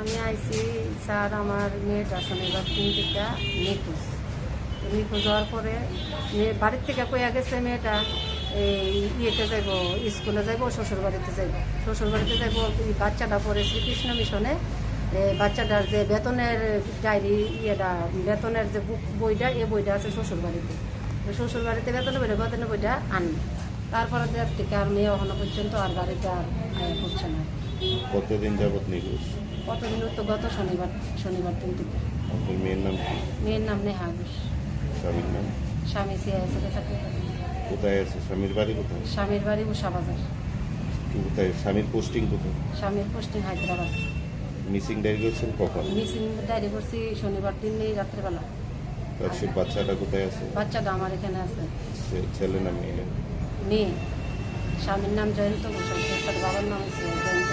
Sir আমার মেয়েটা শনিবার তিন থেকে নিখোঁজ। নিখোঁজ হওয়ার পরে মেয়ে বাড়ির থেকে কইয়া গেছে মেয়েটা, এই ইয়েতে যাইব, স্কুলে যাইব শ্বশুর বাড়িতে যাইব। শ্বশুর বাড়িতে যাইব বাচ্চাটা পরে শ্রীকৃষ্ণ মিশনে। বাচ্চাটার যে বেতনের ডায়েরি, ইয়েটা, বেতনের যে বুক বইটা এই বইটা আছে শ্বশুর বাড়িতে শ্বশুর বাড়িতে বেতনের বইটা বেতনের বইটা আনবে। তারপরে থেকে আর মেয়ে এখনও পর্যন্ত আর বাড়িতে আর করছে না। কতদিন যাবত নিখোঁজ? কতদিন? তো গত শনিবার শনিবার দিন থেকে। আপনার মেয়ের নাম কি? মেয়ের নাম নেহা ঘোষ। স্বামীর নাম? স্বামী সিআইএসএফে থাকে। কোথায় আছে? স্বামীর বাড়ি কোথায়? স্বামীর বাড়ি উষা বাজার কোথায়? স্বামীর পোস্টিং কোথায়? স্বামীর পোস্টিং হায়দ্রাবাদ। মিসিং ডায়েরি করেছেন কখন? মিসিং ডায়েরি করছি শনিবার দিন এই রাত্রেবেলা। তার সে বাচ্চাটা কোথায় আছে? বাচ্চাটা আমার এখানে আছে। সে ছেলে না মেয়ে? মেয়ে। স্বামীর নাম জয়ন্ত ঘোষ। তার বাবার নাম হচ্ছে জয়ন্ত।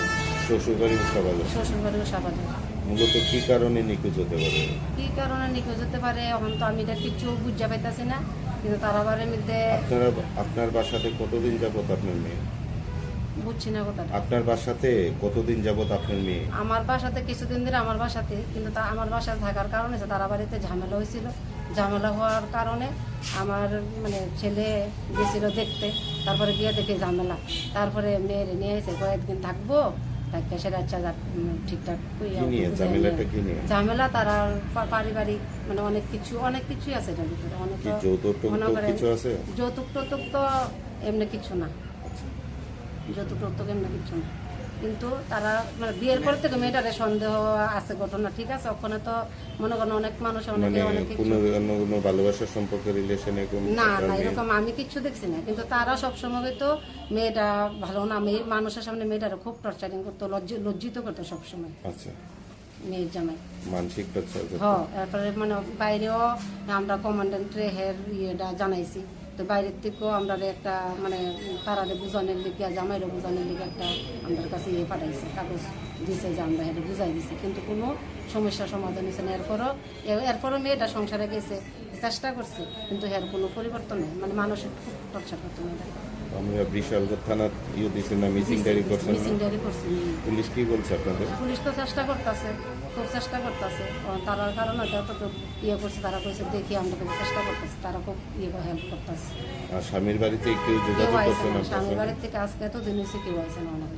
শ্বশুর বাড়ি সবাই শ্বশুর বাড়ি উষা বাজার মূলত কি কারণে নিখোঁজ হতে পারে? কি কারণে নিখোঁজ হতে পারে? এখন তো আমি এটা কিছু বুঝা পাইতাছি না। কিন্তু তার আবার মধ্যে আপনারা আপনার বাসাতে কতদিন যাবত আপনার মেয়ে? বুঝছি না কথাটা। আপনার বাসাতে কতদিন যাবত আপনার মেয়ে? আমার বাসাতে কিছুদিন ধরে আমার বাসাতে কিন্তু তা আমার বাসায় থাকার কারণে তারা বাড়িতে ঝামেলা হয়েছিল। ঝামেলা হওয়ার কারণে আমার মানে ছেলে গেছিল দেখতে। তারপরে গিয়ে দেখে ঝামেলা। তারপরে মেয়ের নিয়ে এসে কয়েকদিন থাকব। তাকে সেটা আচ্ছা ঠিকঠাক নিয়ে? ঝামেলা তারা পারিবারিক মানে অনেক কিছু অনেক কিছুই আছে এটার ভিতরে। অনেক যৌতুক টৌতুক করেন কিছু আছে? যৌতুক টৌতুক তো এমনি কিছু না। আচ্ছা। যৌতুক টৌতুক এমনি কিছু না। কিন্তু তারা মানে বিয়ের পর থেকে মেয়েটারে সন্দেহ আছে ঘটনা ঠিক আছে? ওখানে তো মনে করেন অনেক মানুষ মানে অনেকে কিছু কোনো অন্য কোনো ভালোবাসার সম্পর্ক রিলেশনে না না এরকম আমি কিচ্ছু দেখছি না। কিন্তু তারা সবসময় তো মেয়েটা ভালো না মেয়ে মানুষের সামনে মেয়েটারে খুব টর্চারিং করতো লজ্জি- লজ্জিত করতো সবসময়। আচ্ছা। মেয়ের জামাই। মানসিক টর্চার হ এরপরে মানে বাইরেও আমরা কমান্ডেন্টে হের ইয়েটা জানাইছি। তো বাইরের থেকেও আমরা একটা মানে তারারে বুঝানোর লিগে, জামাইরে বুঝানোর লিখে একটা আমাদের কাছে ইয়ে পাঠাইছে, কাগজ দিছে যে আমরা এটা বুঝাই দিছি। কিন্তু কোনো সমস্যার সমাধান হয়েছে না। এরপরও এরপরও মেয়েটা সংসারে গেছে, চেষ্টা করছে, কিন্তু এর কোনো পরিবর্তন নেই। মানে মানসিক খুব টর্চার করতো মেয়েটা আমরা বিশালগড় থানা ইয়ে দিয়েছেন না মিসিং ডায়েরি করছেন মিসিং ডায়েরি করছি পুলিশ কি বলছে আপনাদের? পুলিশ তো চেষ্টা করতেছে খুব চেষ্টা করতেছে। তারার কারণে যত ইয়ে করছে তারা কইছে দেখি আমরা খুব চেষ্টা করতেছি। তারা খুব ইয়ে হেল্প করতেছে। আর স্বামীর বাড়িতে কেউ যোগাযোগ করছে না স্বামীর বাড়ির থেকে আজকে এত দিন হয়েছে কেউ আইসে না ওনার